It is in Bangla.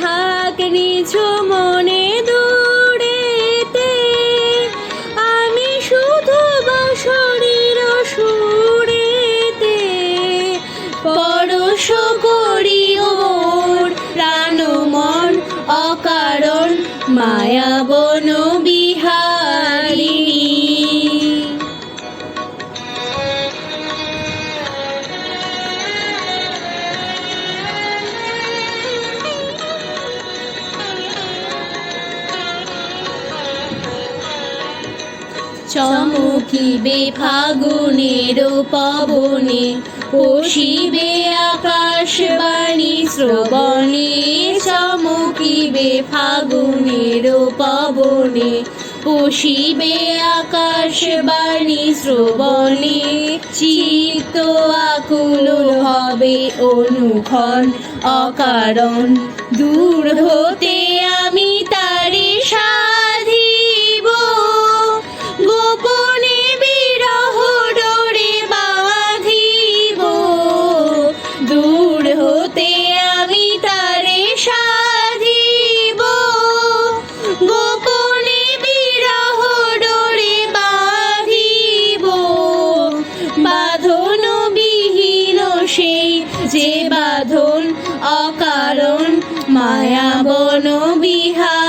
থাক নিজ মনে দূরেতে। আমি শুধু বাসরির সুরেতে। পরশ করি ওর প্রাণ মন অকারণ মায়া বন চমকিবে ফাগুনের পবনে পশিবে আকাশবাণী শ্রবণে, চমকিবে ফাগুনের পবনে পশিবে আকাশবাণী শ্রবণে চিত্ত আকুল হবে অনুক্ষণ অকারণ। দূর হতে আমি তারে সাধিব বাঁধন বিহীন সেই যে বাঁধন অকারণ মায়া বিহার।